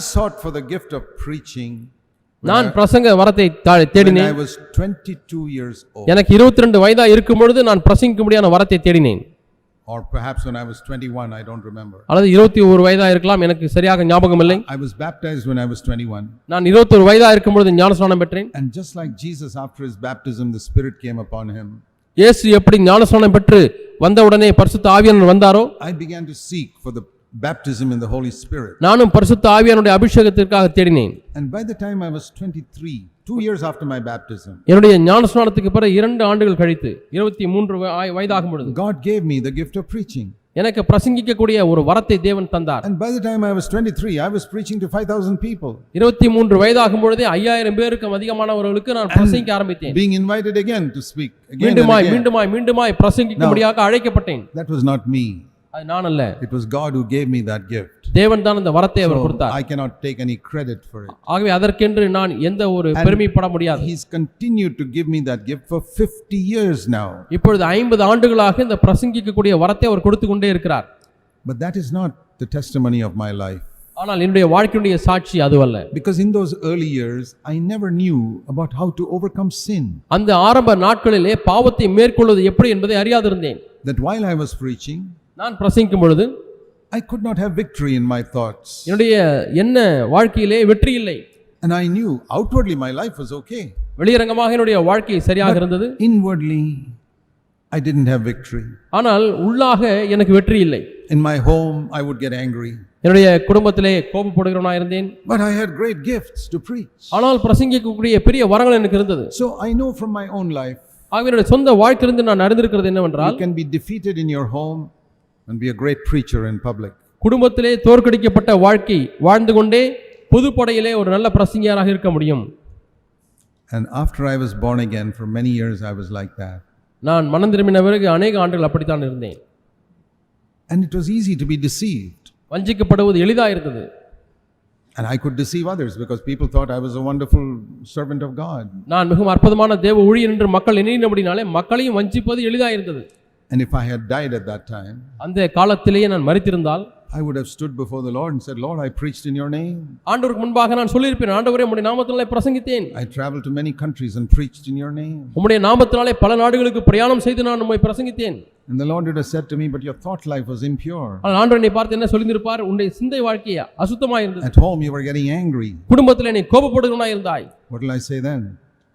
sought for the gift of preaching நான் பிரசங்க வரத்தை தா- when தேடினேன் I was 22 years old, எனக்கு இருபத்தி ரெண்டு வயதா இருக்கும் பொழுது நான் பிரசங்கிக்க முடியாத வரத்தை தேடினேன் or perhaps when I was 21, I don't remember. அல்லது இருபத்தி ஒரு வயதா இருக்கலாம் எனக்கு சரியாக ஞாபகம் இல்லை I was baptized when I was 21. நான் இருபத்தி ஒரு வயதா இருக்கும் பொழுது ஞானஸ்நானம் பெற்றேன் And just like Jesus, after his baptism, the Spirit came upon him. இயேசு எப்படி ஞானஸ்நானம் பெற்று வந்தவுடனே பரிசுத்த ஆவியானவர் வந்தாரோ I began to seek for the baptism in the Holy Spirit. நானும் பரிசுத்த ஆவியானுடைய அபிஷேகத்திற்காக தேடினேன் And by the time I was 23, two years after my baptism, என்னுடைய ஞானஸ்நானத்துக்கு பிறகு இரண்டு ஆண்டுகள் கழித்து இருபத்தி மூன்று வய- வயதாகும் பொழுது God gave me the gift of preaching. எனக்கு பிரசங்கிக்கக்கூடிய ஒரு வரத்தை தேவன் தந்தார் And by the time I was 23, I was preaching to 5,000 people. இருபத்தி மூன்று வயதாகும் பொழுதே ஐயாயிரம் பேருக்கும் அதிகமானவர்களுக்கு நான் பிரசங்கிக்க ஆரம்பித்தேன் Being invited again to speak. Again and மீண்டுமாய் again. மீண்டுமாய் மீண்டுமாய் பிரசங்கிக்கும்படியாக அழைக்கப்பட்டேன் That was not me. அது நான் அல்ல It was God who gave me that gift. தேவன் தான் அந்த வரத்தை அவர் கொடுத்தார் I cannot take any credit for it. ஆகவே அதற்கென்று நான் எந்த ஒரு பெருமைப்பட முடியாது He's continued to give me that gift for 50 years now. இப்பொழுது ஐம்பது ஆண்டுகளாக இந்த பிரசங்கிக்கக்கூடிய வரத்தை அவர் கொடுத்து கொண்டே இருக்கிறார் But that is not the testimony of my life. ஆனால் என்னுடைய வாழ்க்கையுடைய சாட்சி அதுவல்ல Because in those early years, I never knew about how to overcome sin. அந்த ஆரம்ப நாட்களிலே பாவத்தை மேற்கொள்வது எப்படி என்பதை அறியாதிருந்தேன் That while I was preaching, நான் பிரசங்கிக்கும் பொழுது I could not have victory in my thoughts. என்னுடைய என்ன வாழ்க்கையிலே வெற்றி இல்லை And I knew outwardly my life was okay. வெளியரங்கமாக என்னுடைய வாழ்க்கை சரியாக இருந்தது Inwardly, I didn't have victory. ஆனால் உள்ளாக எனக்கு வெற்றி இல்லை In my home, I would get angry. என்னுடைய குடும்பத்திலே கோபப்படுகிறவனா இருந்தேன் But I had great gifts to preach. ஆனால் பிரசங்கிக்கக்கூடிய பெரிய வரங்கள் எனக்கு இருந்தது So I know from my own life, என்னுடைய சொந்த வாழ்க்கையிலிருந்து நான் அறிந்திருக்கிறது you என்னவென்றால் can be defeated in your home and be a great preacher in public. குடும்பத்திலே தோற்கடிக்கப்பட்ட வாழ்க்கை வாழ்ந்து கொண்டே பொதுப்படையிலே ஒரு நல்ல பிரசங்கியாராக இருக்க முடியும் And after I was born again, for many years, I was like that. நான் மனம் திரும்பின பிறகு அநேக ஆண்டுகள் அப்படித்தான் இருந்தேன் And it was easy to be deceived. வஞ்சிக்கப்படுவது எளிதாக இருந்தது And I could deceive others because people thought I was a wonderful servant of God. நான் மிகவும் அற்புதமான தேவ ஊழியர் என்று மக்கள் எண்ணினபடினாலே மக்களையும் வஞ்சிப்பது எளிதாக இருந்தது And if I had died at that time, அந்த காலத்திலேயே நான் மறித்திருந்தால் I would have stood before the Lord and said, Lord, I preached in your name. ஆண்டவருக்கு முன்பாக நான் சொல்லியிருப்பேன் ஆண்டவரே உம்முடைய நாமத்தினாலே பிரசங்கித்தேன் I traveled to many countries and preached in your name. உம்முடைய நாமத்தினாலே பல நாடுகளுக்கு பிரயாணம் செய்து நான் உம்மை பிரசங்கித்தேன் And the Lord would have said to me, But your thought life was impure. ஆனால் ஆண்டவர் என்னை பார்த்து என்ன சொல்லியிருப்பார் உன்னுடைய சிந்தை வாழ்க்கையா அசுத்தமாக இருந்தது At home, you were getting angry. குடும்பத்தில் என்னை கோபப்படுகிறவனா இருந்தாய் What will I say then?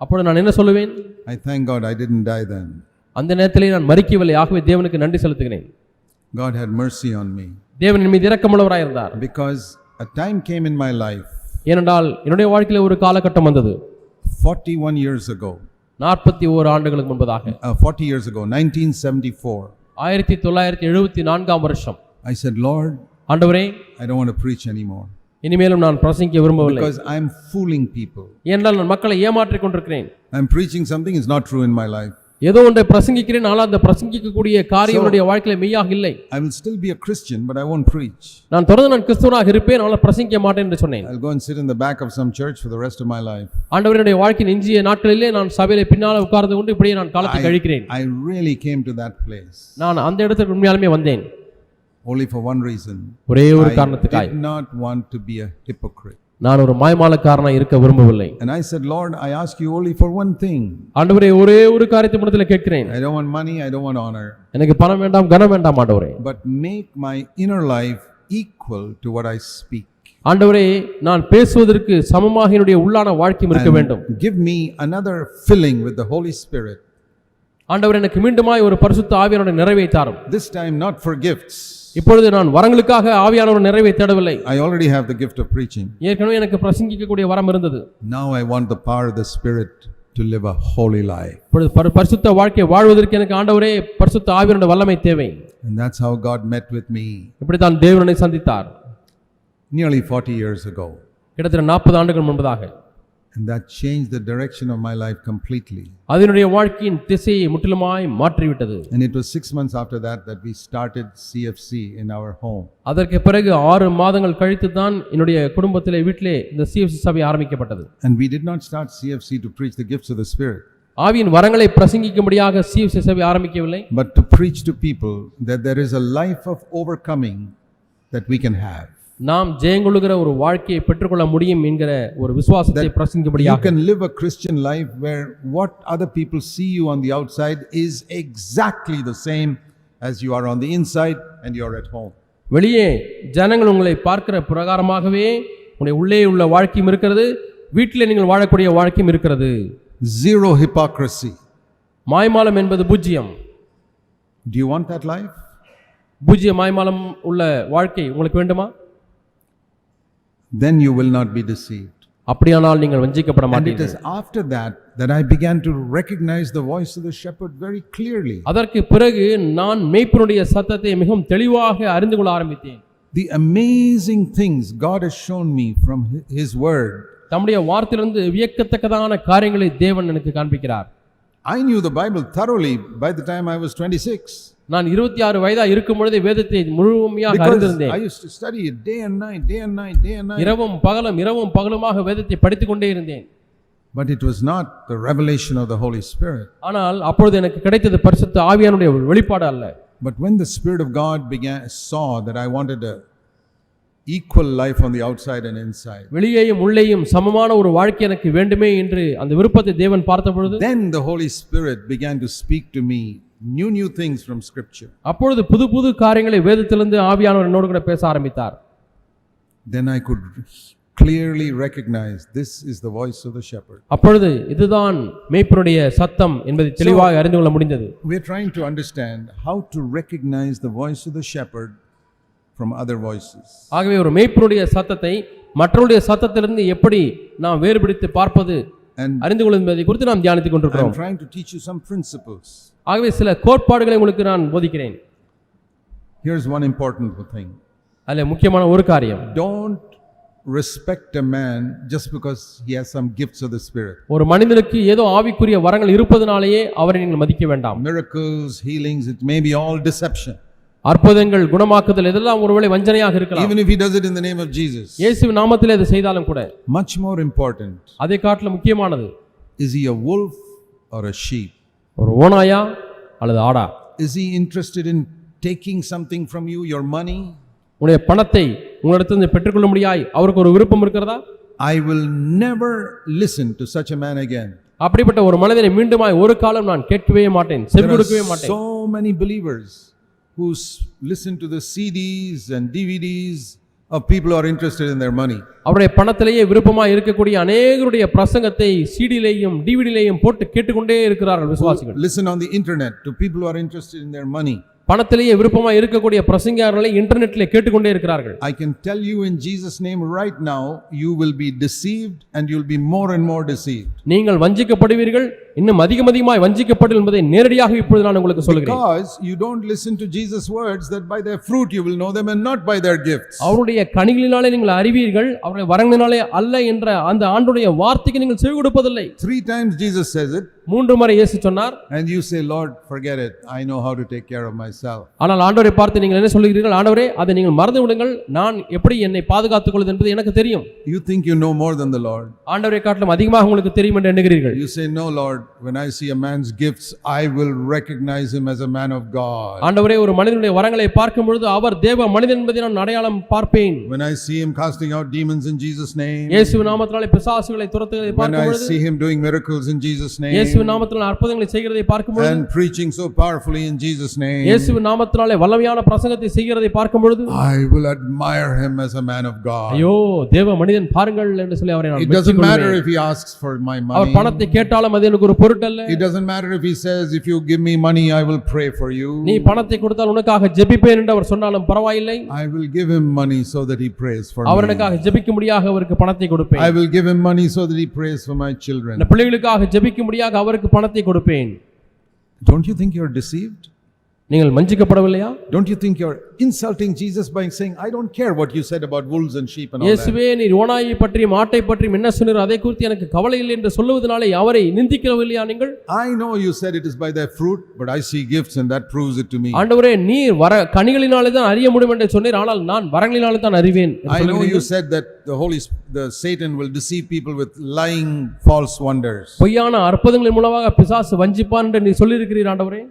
அப்பொழுது நான் என்ன சொல்லுவேன் I thank God I didn't die then. அந்த நேரத்திலே நான் மறிக்கவில்லை ஆகவே தேவனுக்கு நன்றி செலுத்துகிறேன். God had mercy on me. தேவன் என் மீது இரக்கமுள்ளவராய் இருந்தார் Because a time came in my life, ஏனென்றால் என்னுடைய வாழ்க்கையில ஒரு காலகட்டம் வந்தது. 41 years ago, நாற்பத்தி ஓரு ஆண்டுகளுக்கு முன்பதாக. Uh, 40 years ago, 1974. ஆயிரத்தி தொள்ளாயிரத்தி எழுபத்தி நான்காம் வருஷம். I said, Lord, ஆண்டவரே I don't want to preach anymore. இனிமேலும் நான் பிரசங்கிக்க விரும்பவில்லை. Because I'm fooling people. ஏனென்றால் நான் மக்களை ஏமாற்றிக் கொண்டிருக்கிறேன். I'm preaching something is not true in my life. ஏதோ ஒன்றை பிரசங்கிக்கிறேன் ஆனால் அந்த பிரசங்கிக்கக்கூடிய காரியம் என்னுடைய வாழ்க்கையில மெய்யாக இல்லை I will still be a Christian, but I won't preach. நான் தொடர்ந்து நான் கிறிஸ்துவனாக இருப்பேன் ஆனால் பிரசங்கிக்க மாட்டேன் என்று சொன்னேன் I'll go and sit in the back of some church for the rest of my life. ஆண்டவருடைய வாழ்க்கையின் எஞ்சிய நாட்களிலே நான் சபையில பின்னால் உட்கார்ந்து கொண்டு இப்படியே நான் காலத்தை கழிக்கிறேன் I really came to that place நான் அந்த இடத்துக்கு உண்மையாலுமே வந்தேன் only for one reason. ஒரே ஒரு I காரணத்துக்காய் did not want to be a hypocrite. நான் ஒரு மாய்மாலக்காரனா இருக்க விரும்பவில்லை And I said, Lord, I ask you only for one thing. ஆண்டவரே ஒரே ஒரு காரியத்தை மனதில் கேட்கிறேன் I don't want money, I don't want honor, எனக்கு பணம் வேண்டாம் கனம் வேண்டாம் ஆண்டவரே but make my inner life equal to what I speak. ஆண்டவரே நான் பேசுவதற்கு சமமாக என்னுடைய உள்ளான வாழ்க்கையும் இருக்க வேண்டும் Give me another filling with the Holy Spirit. ஆண்டவர் எனக்கு மீண்டுமாய் ஒரு பரிசுத்த ஆவியானோட நிறைவை தாரும் This time, not for gifts. இப்பொழுது நான் வரங்களுக்காக ஆவியானவர் நிறைவை தேடவில்லை I already have the gift of preaching. ஏற்கனவே எனக்கு பிரசங்கிக்கக்கூடிய வரம் இருந்தது Now I want the power of the Spirit to live a holy life. இப்பொழுது பரி- பரிசுத்த வாழ்க்கையை வாழ்வதற்கு எனக்கு ஆண்டவரே பரிசுத்த ஆவியானோட வல்லமை தேவை And that's how God met with me இப்படித்தான் தேவனை சந்தித்தார் nearly 40 years ago. கிட்டத்தட்ட நாற்பது ஆண்டுகள் முன்பதாக And that changed the direction of my life completely. அதனுடைய வாழ்க்கையின் திசையை முற்றிலுமாய் மாற்றிவிட்டது And it was six months after that that we started CFC in our home. அதற்கு பிறகு ஆறு மாதங்கள் கழித்து தான் என்னுடைய குடும்பத்திலே வீட்டிலே இந்த சிஎஃப்சி சபை ஆரம்பிக்கப்பட்டது And we did not start CFC to preach the gifts of the Spirit, ஆவியின் வரங்களை பிரசங்கிக்கும்படியாக சிஎஃப்சி சபை ஆரம்பிக்கவில்லை but to preach to people that there is a life of overcoming that we can have. நாம் ஜெயங்கொள்ளுகிற ஒரு வாழ்க்கையை பெற்றுக்கொள்ள முடியும் என்கிற ஒரு விசுவாசத்தை You பிரசங்கிப்படியாக can live a Christian life where what other people see you on the outside is exactly the same as you are on the inside and you're at home. வெளியே ஜனங்கள் உங்களை பார்க்கிற பிரகாரமாகவே உங்களுடைய உள்ளே உள்ள வாழ்க்கையும் இருக்கிறது வீட்டிலே நீங்கள் வாழக்கூடிய வாழ்க்கையும் இருக்கிறது Zero hypocrisy. மாய்மாலம் என்பது பூஜ்ஜியம் Do you want that life? பூஜ்ஜிய மாய்மாலம் உள்ள வாழ்க்கை உங்களுக்கு வேண்டுமா Then you will not be deceived. அப்படியானால் நீங்கள் வஞ்சிக்கப்பட And it மாட்டீர்கள் is after that that I began to recognize the voice of the shepherd very clearly. அதற்கு பிறகு நான் மேய்ப்பனுடைய சத்தத்தை மிகவும் தெளிவாக அறிந்து கொள்ள ஆரம்பித்தேன் The amazing things God has shown me from Hi- His Word. தம்முடைய வார்த்தையிலிருந்து வியக்கத்தக்கதான காரியங்களை தேவன் எனக்கு காண்பிக்கிறார் I knew the Bible thoroughly by the time I was 26. நான் இருபத்தி ஆறு வயதா இருக்கும் பொழுதே வேதத்தை முழுமையாக அறிந்திருந்தேன். இரவும் பகலும் இரவும் பகலுமாக வேதத்தை படித்துக் கொண்டே இருந்தேன் But it was not the revelation of the Holy Spirit. ஆனால் அப்பொழுது எனக்கு கிடைத்தது பரிசுத்த ஆவியானுடைய ஒரு வெளிப்பாடு அல்ல But when the Spirit of God began, saw that I wanted a equal life on the outside and inside, வெளியேயும் உள்ளேயும் சமமான ஒரு வாழ்க்கை எனக்கு வேண்டுமே என்று அந்த விருப்பத்தை தேவன் பார்த்த பொழுது then the Holy Spirit began to speak to me new, new things from Scripture. அப்பொழுது புது புது காரியங்களை வேதத்திலிருந்து ஆவியானவர் என்னோடு கூட பேச ஆரம்பித்தார் Then I could clearly recognize this is the voice of the shepherd. அப்பொழுது இதுதான் மேய்ப்பனுடைய சத்தம் என்பதை தெளிவாக அறிந்து கொள்ள முடிந்தது We're trying to understand how to recognize the voice of the shepherd from other voices. ஆகவே ஒரு மேய்ப்பனுடைய சத்தத்தை மற்றவருடைய சத்தத்திலிருந்து எப்படி நாம் வேறுபடுத்தி பார்ப்பது அறிந்து கொள்வது குறித்து நாம் தியானித்துக் கொண்டிருக்கிறோம் trying to teach you some principles. ஆகவே சில கோட்பாடுகளை உங்களுக்கு நான் போதிக்கிறேன் Here's one important thing அதில் முக்கியமான ஒரு காரியம் don't respect a man just because he has some gifts of the Spirit. ஒரு மனிதனுக்கு ஏதோ ஆவிக்குரிய வரங்கள் இருப்பதனாலேயே அவரை நீங்கள் மதிக்க வேண்டாம் Miracles, healings, it may be all deception. அற்புதங்கள் குணமாக்குதல் இதெல்லாம் ஒருவேளை வஞ்சனையாக இருக்கலாம் Even if he does it in the name of Jesus. இயேசு நாமத்திலே அதை செய்தாலும் கூட Much more important அதை காட்டிலும் முக்கியமானது is he a wolf or a sheep? ஒரு ஓனாயா அல்லது ஆடா Is he interested in taking something from you, your money? உன்னுடைய பணத்தை உங்களிடத்திலிருந்து பெற்றுக்கொள்ள முடியாய் அவருக்கு ஒரு விருப்பம் இருக்கிறதா I will never listen to such a man again. அப்படிப்பட்ட ஒரு மனிதனை மீண்டுமாய் ஒரு காலம் நான் கேட்கவே மாட்டேன் செவி கொடுக்கவே மாட்டேன் so many believers who s- listen to the CDs and DVDs of people who are interested in their money. அவருடைய பணத்திலேயே விருப்பமாய் இருக்கக்கூடிய அநேகருடைய பிரசங்கத்தை சிடியிலேயும் டிவிடிலேயும் போட்டு கேட்டுக்கொண்டே இருக்கிறார்கள் விசுவாசிகள் Listen on the internet to people who are interested in their money. பணத்திலேயே விருப்பமாய் இருக்கக்கூடிய பிரசங்கியார்களை இன்டர்நெட்டிலே கேட்டுக்கொண்டே இருக்கிறார்கள் I can tell you in Jesus' name right now, you will be deceived and you'll be more and more deceived. நீங்கள் வஞ்சிக்கப்படுவீர்கள் இன்னும் அதிகம் அதிகமாய் வஞ்சிக்கப்படும் என்பதை நேரடியாக இப்பொழுது நான் உங்களுக்கு சொல்கிறேன் Because you don't listen to Jesus' words that by their fruit you will know them and not by their gifts. அவருடைய கனிகளினாலே நீங்கள் அறிவீர்கள் அவருடைய வரங்களினாலே அல்ல என்ற அந்த ஆண்டுடைய வார்த்தைக்கு நீங்கள் செவி கொடுப்பதில்லை Three times Jesus says it, மூன்று முறை இயேசு சொன்னார் and you say, Lord, forget it. I know how to take care of myself. ஆனால் ஆண்டவரை பார்த்து நீங்கள் என்ன சொல்கிறீர்கள் ஆண்டவரே அதை நீங்கள் மறந்து விடுங்கள் நான் எப்படி என்னை பாதுகாத்துக் கொள்வது என்பது எனக்கு தெரியும் You think you know more than the Lord. ஆண்டவரை காட்டிலும் அதிகமாக உங்களுக்கு தெரியும் என்று எண்ணுகிறீர்கள் You say, No, Lord, when I see a man's gifts, I will recognize him as a man of God. ஆண்டவரே ஒரு மனிதனுடைய வரங்களை பார்க்கும் பொழுது அவர் தேவ மனிதன் என்பதை நான் அடையாளம் பார்ப்பேன் When I see him casting out demons in Jesus' name, இயேசு நாமத்தினாலே பிசாசுகளை துரத்துவதை when பார்க்கும் I பொழுது see him doing miracles in Jesus' name, இயேசு நாமத்தினால் அற்புதங்களை செய்கிறதை பார்க்கும் பொழுது and preaching so powerfully in Jesus' name, இயேசு நாமத்தினாலே வல்லமையான பிரசங்கத்தை செய்கிறதை பார்க்கும் பொழுது I will admire him as a man of God. ஐயோ தேவ மனிதன் பாருங்கள் என்று சொல்லி அவரை நான் It doesn't மெச்சிக் matter கொள்வேன். if he asks for my our money. பணத்தை கேட்டாலும் அது எனக்கு ஒரு பொருட்டல்ல It doesn't matter if he says, If you give me money, I will pray for you. நீ பணத்தை கொடுத்தால் உனக்காக ஜெபிப்பேன் என்று அவர் சொன்னாலும் பரவாயில்லை I will give him money so that he prays for our me. எனக்காக ஜெபிக்கும்படியாக அவருக்கு பணத்தை கொடுப்பேன் I will give him money so that he prays for my children. இந்த பிள்ளைகளுக்காக ஜெபிக்கும்படியாக அவருக்கு பணத்தை கொடுப்பேன் Don't you think you're deceived? நீங்கள் Don't you think you're insulting Jesus by saying, I don't care what you said about wolves and sheep and all that? இயேசுவே நீர் ஓனாயை பற்றியும் மாட்டை பற்றியும் என்ன சொன்னீர் அதை குறித்து எனக்கு கவலை இல்லை என்று சொல்லுவதனாலே அவரை நிந்திக்கவில்லையா நீங்கள் I know you said it is by their fruit, but I see gifts and that proves it to me. ஆண்டவரே நீர் வர கனிகளினாலே தான் அறிய முடியும் என்று சொன்னீர் ஆனால் நான் வரங்களினாலே தான் அறிவேன் I know சொல்லுகிறீர்கள். you said that the Holy, the Satan will deceive people with lying false wonders. பொய்யான அற்புதங்களின் மூலமாக பிசாசு வஞ்சிப்பான் என்று நீ சொல்லியிருக்கிறீர் ஆண்டவரே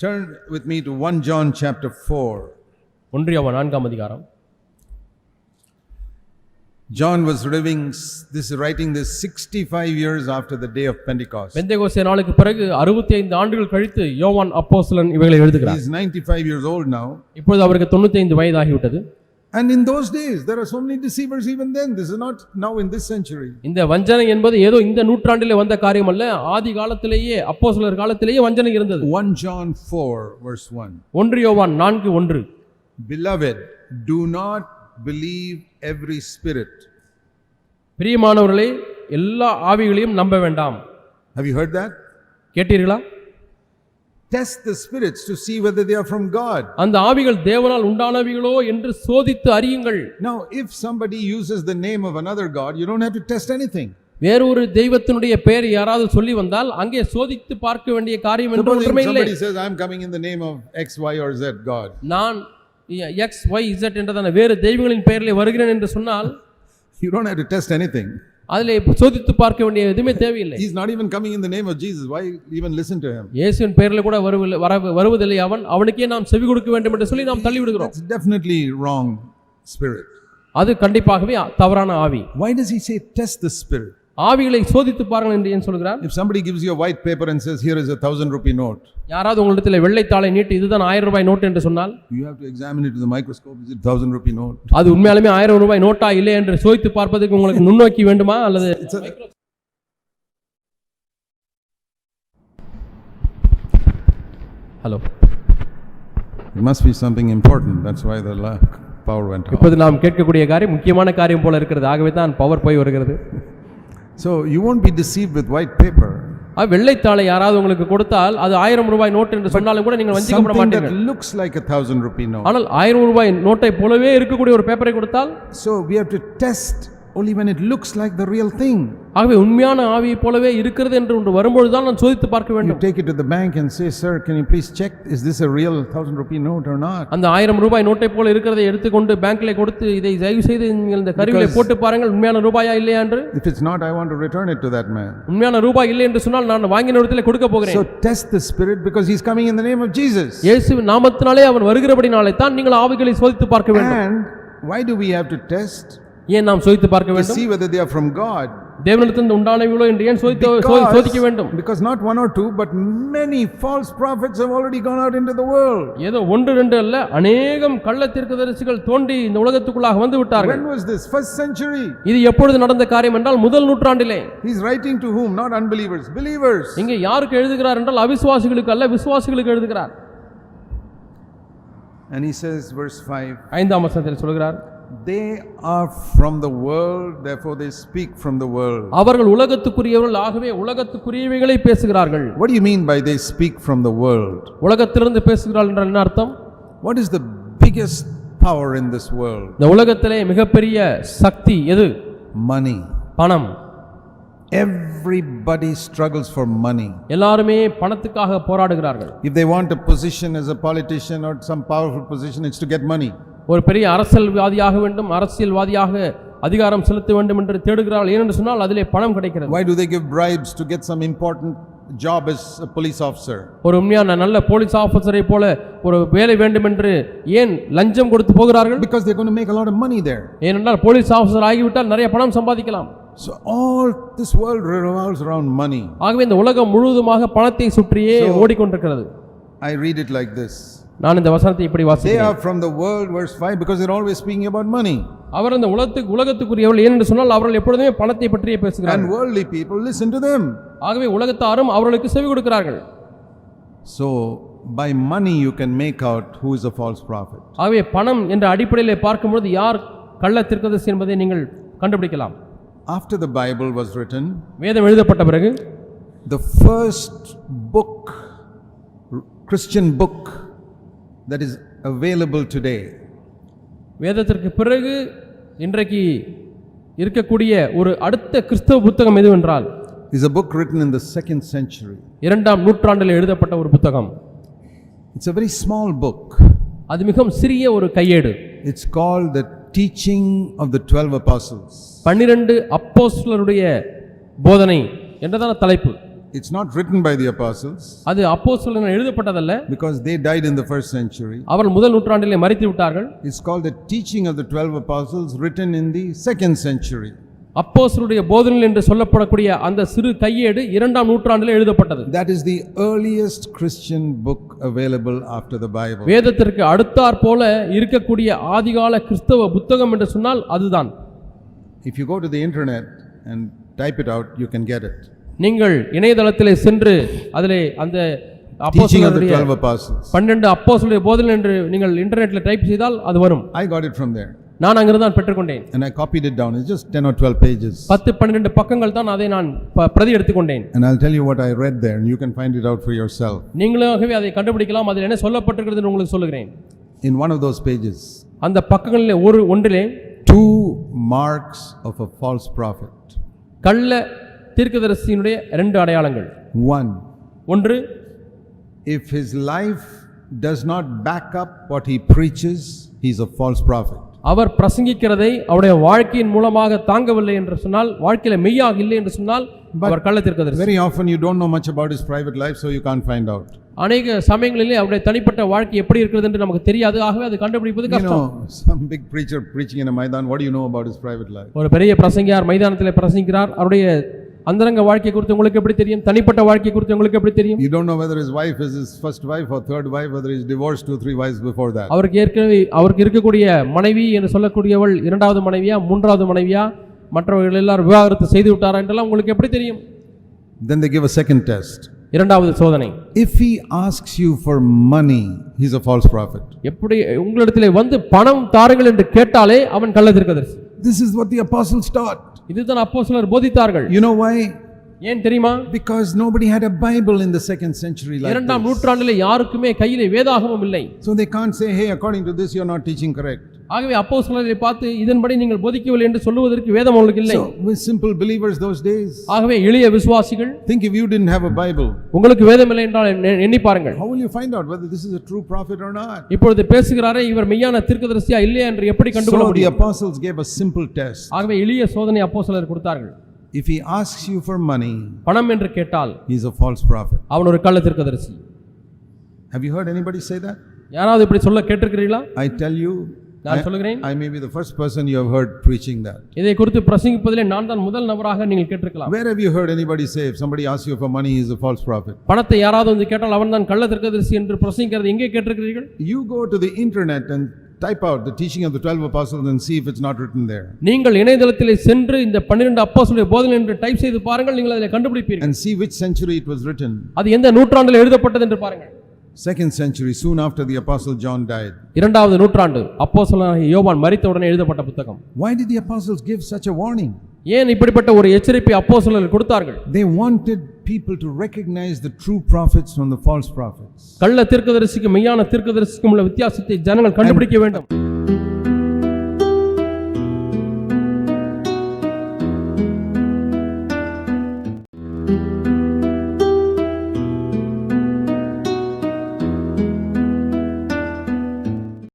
Turn with me to 1 John chapter 4. ஒன்றியவன் நான்காம் அதிகாரம் John was living this writing this 65 years after the day of Pentecost. Pentecost நாளுக்கு பிறகு அறுபத்தி ஐந்து ஆண்டுகள் கழித்து யோவான் அப்போஸ்தலன் இவைகளை எழுதுகிறார் He's 95 years old now. இப்பொழுது அவருக்கு தொண்ணூத்தி ஐந்து வயதாகிவிட்டது And in those days, there are so many deceivers even then. This is not now in this century. இந்த வஞ்சனை என்பது ஏதோ இந்த நூற்றாண்டிலே வந்த காரியம் அல்ல ஆதி காலத்திலேயே அப்போஸ்தலர் காலத்திலேயே வஞ்சனை இருந்தது 1 John 4, verse 1. ஒன்று யோவான் நான்கு ஒன்று Beloved, do not believe every spirit. பிரியமானவர்களே எல்லா ஆவிகளையும் நம்ப வேண்டாம் Have you heard that? கேட்டீர்களா Test the spirits to see whether they are from God. அந்த ஆவிகள் தேவனால் உண்டானவிகளோ என்று சோதித்து அறியுங்கள் Now, if somebody uses the name of another God, you don't have to test anything. வேறொரு தெய்வத்தினுடைய பெயர் யாராவது சொல்லி வந்தால் அங்கே சோதித்து பார்க்க வேண்டிய காரியம் என்று ஒன்றுமே இல்லை somebody says, I'm coming in the name of X, Y, or Z God. நான் எக்ஸ் ஒய் இசட் என்றதான வேறு தெய்வங்களின் பெயரிலே வருகிறேன் என்று சொன்னால் You don't have to test anything. அதிலே சோதித்து பார்க்க வேண்டிய எதுவுமே தேவையில்லை He's not even coming in the name of Jesus. Why even listen to him? இயேசுவின் பெயரில் கூட வருவில்லை வர வருவதில்லை அவன் அவனுக்கே நாம் செவி கொடுக்க வேண்டும் என்று சொல்லி நாம் தள்ளி விடுகிறோம் That's definitely wrong spirit. அது கண்டிப்பாகவே தவறான ஆவி Why does he say test the spirit? ஆவிகளை சோதித்து பாருங்கள் என்று ஏன் சொல்கிறார் If somebody gives you a white paper and says, Here is a thousand rupee note, யாராவது உங்களிடத்தில் வெள்ளைத்தாளை நீட்டி இதுதான் ஆயிரம் ரூபாய் நோட்டு என்று சொன்னால் you have to examine it with a microscope. Is it thousand rupee note? அது உண்மையாலுமே ஆயிரம் ரூபாய் நோட்டா இல்லை என்று சோதித்து பார்ப்பதற்கு உங்களுக்கு நுண்ணோக்கி வேண்டுமா அல்லது hello be something important. That's why the la- power went off. இப்போது நாம் கேட்கக்கூடிய காரியம் முக்கியமான காரியம் போல இருக்கிறது ஆகவே தான் பவர் போய் வருகிறது So you won't be deceived with white paper. ஆ, வெள்ளைத்தாளை யாராவது உங்களுக்கு கொடுத்தால் அது ஆயிரம் ரூபாய் நோட்டு என்று சொன்னாலும் கூட நீங்கள் வஞ்சிக்கப்பட மாட்டீர்கள் looks like a thousand rupee note. ஆனால் ஆயிரம் ரூபாய் நோட்டை போலவே இருக்கக்கூடிய ஒரு பேப்பரை கொடுத்தால் So we have to test only when it looks like the real thing. ஆகவே உண்மையான ஆவியை போலவே இருக்கிறது என்று ஒன்று வரும்பொழுது தான் நான் சோதித்து பார்க்க You வேண்டும் take it to the bank and say, Sir, can you please check? Is this a real thousand rupee note or not? அந்த ஆயிரம் ரூபாய் நோட்டை போல இருக்கிறதை எடுத்துக்கொண்டு பேங்க்ல கொடுத்து இதை தயவு செய்து நீங்கள் இந்த கருவிலை போட்டு பாருங்கள் உண்மையான ரூபாயா இல்லையா என்று If it's not, I want to return it to that man. உண்மையான ரூபாய் இல்லை என்று சொன்னால் நான் வாங்கின இடத்துல கொடுக்க போகிறேன் So test the spirit because he's coming in the name of Jesus. இயேசு நாமத்தினாலே அவன் வருகிறபடினாலே தான் நீங்கள் ஆவிகளை சோதித்து பார்க்க வேண்டும் And why do we have to test? ஏன் நாம் சோதித்து பார்க்க வேண்டும் see whether they are from God. தேவனிடத்திலிருந்து உண்டானவர்களோ என்று ஏன் சோதித்து சோதிக்க வேண்டும் because not one or two, but many false prophets have already gone out into the world. ஏதோ ஒன்று ரெண்டு அல்ல அநேகம் கள்ள தீர்க்கதரிசிகள் தோன்றி இந்த உலகத்துக்குள்ளாக வந்து விட்டார்கள் When was this? First century. இது எப்பொழுது நடந்த காரியம் என்றால் முதல் நூற்றாண்டிலே He's writing to whom? Not unbelievers, believers. இங்கே யாருக்கு எழுதுகிறார் என்றால் அவிசுவாசிகளுக்கு அல்ல விசுவாசிகளுக்கு எழுதுகிறார் And he says, verse 5 ஐந்தாம் வசனத்தில் சொல்கிறார் They are from the world, therefore they speak from the world. அவர்கள் உலகத்துக்குரியவர்கள் ஆகவே உலகத்துக்குரியவைகளை பேசுகிறார்கள் What do you mean by they speak from the world? உலகத்திலிருந்து பேசுகிறார்கள் என்றால் என்ன அர்த்தம் What is the biggest power in this world? இந்த உலகத்திலே மிகப்பெரிய சக்தி எது Money. பணம் Everybody struggles for money. எல்லாருமே பணத்துக்காக போராடுகிறார்கள் If they want a position as a politician or some powerful position, it's to get money. ஒரு பெரிய அரசியல்வாதியாக வேண்டும் அரசியல்வாதியாக அதிகாரம் செலுத்த வேண்டும் என்று தேடுகிறார்கள் ஏனென்று சொன்னால் அதிலே பணம் கிடைக்கிறது Why do they give bribes to get some important job as a police officer? ஒரு உண்மையான நல்ல போலீஸ் ஆபீசரை போல ஒரு வேலை வேண்டும் என்று ஏன் லஞ்சம் கொடுத்து போகிறார்கள் Because they're going to make a lot of money there. ஏனென்றால் போலீஸ் ஆபீசர் ஆகிவிட்டால் நிறைய பணம் சம்பாதிக்கலாம் So all this world revolves around money. ஆகவே இந்த உலகம் முழுவதுமாக பணத்தை சுற்றியே ஓடிக்கொண்டிருக்கிறது I read it like this. நான் இந்த வசனத்தை இப்படி They வாசிக்கிறேன் are from the world, verse 5, because they're always speaking about money. அவர் இந்த உலகத்துக்கு உலகத்துக்குரியவர்கள் ஏனென்று சொன்னால் அவர்கள் எப்பொழுதுமே பணத்தை பற்றியே And பேசுகிறார்கள் worldly people listen to them. ஆகவே உலகத்தாரும் அவர்களுக்கு செவி கொடுக்கிறார்கள் So by money you can make out who is a false prophet. ஆகவே பணம் என்ற அடிப்படையிலே பார்க்கும்பொழுது யார் கள்ள தீர்க்கதரிசி என்பதை நீங்கள் கண்டுபிடிக்கலாம் After the Bible was written, வேதம் எழுதப்பட்ட பிறகு the first book, Christian book that is available today வேதத்திற்கு பிறகு இன்றைக்கு இருக்கக்கூடிய ஒரு அடுத்த கிறிஸ்தவ புத்தகம் எதுவென்றால் is a book written in the second century. இரண்டாம் நூற்றாண்டில் எழுதப்பட்ட ஒரு புத்தகம் It's a very small book. அது மிகவும் சிறிய ஒரு கையேடு It's called the Teaching of the Twelve Apostles. பன்னிரண்டு அப்போஸ்தலருடைய போதனை என்றதான தலைப்பு It's not written by the apostles அது அப்போஸ்தலர்கள் எழுதப்பட்டதல்ல because they died in the first century. அவர்கள் முதல் நூற்றாண்டிலே மறித்து விட்டார்கள் It's called the teaching of the 12 apostles written in the second century. அப்போஸ்தலருடைய போதனைகள் என்று சொல்லப்படக்கூடிய அந்த சிறு கையேடு இரண்டாம் நூற்றாண்டிலே எழுதப்பட்டது That is the earliest Christian book available after the Bible. வேதத்திற்கு அடுத்தாற் போல இருக்கக்கூடிய ஆதிகால கிறிஸ்தவ புத்தகம் என்று சொன்னால் அதுதான் If you go to the internet and type it out, you can get it. நீங்கள் இணையதளத்திலே சென்று அதிலே அந்த 12. பன்னெண்டு அப்போஸ்தலருடைய போதனை என்று நீங்கள் இன்டர்நெட்ல டைப் செய்தால் அது வரும் I got it from there நான் அங்கிருந்து தான் பெற்றுக்கொண்டேன் and I copied it down. It's just 10 or 12 pages. பத்து பன்னிரண்டு பக்கங்கள் தான் அதை நான் பிரதி எடுத்துக்கொண்டேன் And I'll tell you what I read there, and you can find it out for yourself. நீங்களாகவே அதை கண்டுபிடிக்கலாம் அதில் என்ன சொல்லப்பட்டிருக்கிறது உங்களுக்கு சொல்லுகிறேன் In one of those pages, அந்த பக்கங்களிலே ஒரு ஒன்றிலே two marks of a false prophet. கள்ள தீர்க்கதரிசியினுடைய ரெண்டு அடையாளங்கள் One, ஒன்று if his life does not back up what he preaches, he's a false prophet. அவர் பிரசங்கிக்கிறதை அவருடைய வாழ்க்கையின் மூலமாக தாங்கவில்லை என்று சொன்னால் வாழ்க்கையில மெய்யாக இல்லை என்று சொன்னால் அவர் கள்ள தீர்க்கதரிசி Very often, you don't know much about his private life, so you can't find out. அநேக சமயங்களிலே அவருடைய தனிப்பட்ட வாழ்க்கை எப்படி இருக்கிறது என்று நமக்கு தெரியாது ஆகவே அது கண்டுபிடிப்பது கஷ்டம் preacher preaching in a Maidan, what do you know about his private life? ஒரு பெரிய பிரசங்கியார் மைதானத்தில் பிரசங்கிக்கிறார் அவருடைய அந்தரங்க வாழ்க்கை குறித்து உங்களுக்கு எப்படி தெரியும் தனிப்பட்ட வாழ்க்கை குறித்து உங்களுக்கு எப்படி தெரியும் You don't know whether his wife is his first wife or third wife, whether he's divorced two, three wives before that. அவருக்கு ஏற்கனவே அவருக்கு இருக்கக்கூடிய மனைவி என்று சொல்லக்கூடியவள் இரண்டாவது மனைவியா மூன்றாவது மனைவியா மற்றவர்கள் எல்லாரும் விவாகரத்து செய்து விட்டாரா என்றெல்லாம் உங்களுக்கு எப்படி தெரியும் Then they give a second test. இரண்டாவது சோதனை If he asks you for money, he's a false prophet. எப்படி உங்களிடத்திலே வந்து பணம் தாருங்கள் என்று கேட்டாலே அவன் கள்ள தீர்க்கதரிசி This is what the apostles taught. இதுதான் அப்போ சிலர் போதித்தார்கள் You know why? ஏன் தெரியுமா Because nobody had a Bible in the second century like இரண்டாம் this. நூற்றாண்டிலே யாருக்குமே கையிலே வேதாகமும் இல்லை So they can't say, hey, according to this, you're not teaching correct. ஆகவே அப்போ சிலரை பார்த்து இதன்படி நீங்கள் போதிக்கவில்லை என்று சொல்லுவதற்கு வேதம் அவங்களுக்கு இல்லை So, with simple believers those days, ஆகவே எளிய விசுவாசிகள் think if you didn't have a Bible, உங்களுக்கு வேதம் இல்லை என்றால் எண்ண- எண்ணி பாருங்கள் how will you find out whether this is a true prophet or not? இப்பொழுது பேசுகிறாரே இவர் மெய்யான தீர்க்கதரிசியா இல்லையா என்று எப்படி கண்டுகொள்ள So the முடியும் apostles gave a simple test. ஆகவே எளிய சோதனை அப்போ சிலர் கொடுத்தார்கள் If he asks you for money, பணம் என்று கேட்டால் he's a false prophet. அவன் ஒரு கள்ள தீர்க்கதரிசி Have you heard anybody say that? யாராவது இப்படி சொல்ல கேட்டிருக்கிறீர்களா I tell you, நான் சொல்லுகிறேன் I may be the first person you have heard preaching that. இதை குறித்து பிரசங்கிப்பதிலே நான் தான் முதல் நபராக நீங்கள் கேட்டிருக்கலாம் Where have you heard anybody say, if somebody asks you for money, he's a false prophet? பணத்தை யாராவது வந்து கேட்டால் அவன் தான் கள்ள தீர்க்கதரிசி என்று பிரசங்கிக்கிறது எங்கே கேட்டிருக்கிறீர்கள் You go to the internet and type out the teaching of the 12 apostles and see if it's not written there. நீங்கள் இணையதளத்திலே சென்று இந்த பன்னிரண்டு அப்போஸ்தலருடைய போதனை என்று டைப் செய்து பாருங்கள் நீங்கள் அதில் கண்டுபிடிப்பீர்கள் And see which century it was written. அது எந்த நூற்றாண்டில் எழுதப்பட்டது என்று பாருங்கள் Second century, soon after the apostle John died. இரண்டாவது நூற்றாண்டு அப்போஸ்தலனாகிய யோவான் மரித்த உடனே எழுதப்பட்ட புத்தகம் Why did the apostles give such a warning? ஏன் இப்படிப்பட்ட ஒரு எச்சரிப்பை அப்போஸ்தலர்கள் கொடுத்தார்கள் They wanted people to recognize the true prophets from the false prophets. கள்ள தீர்க்கதரிசிக்கும் மெய்யான தீர்க்கதரிசிக்கும் உள்ள வித்தியாசத்தை ஜனங்கள் கண்டுபிடிக்க வேண்டும்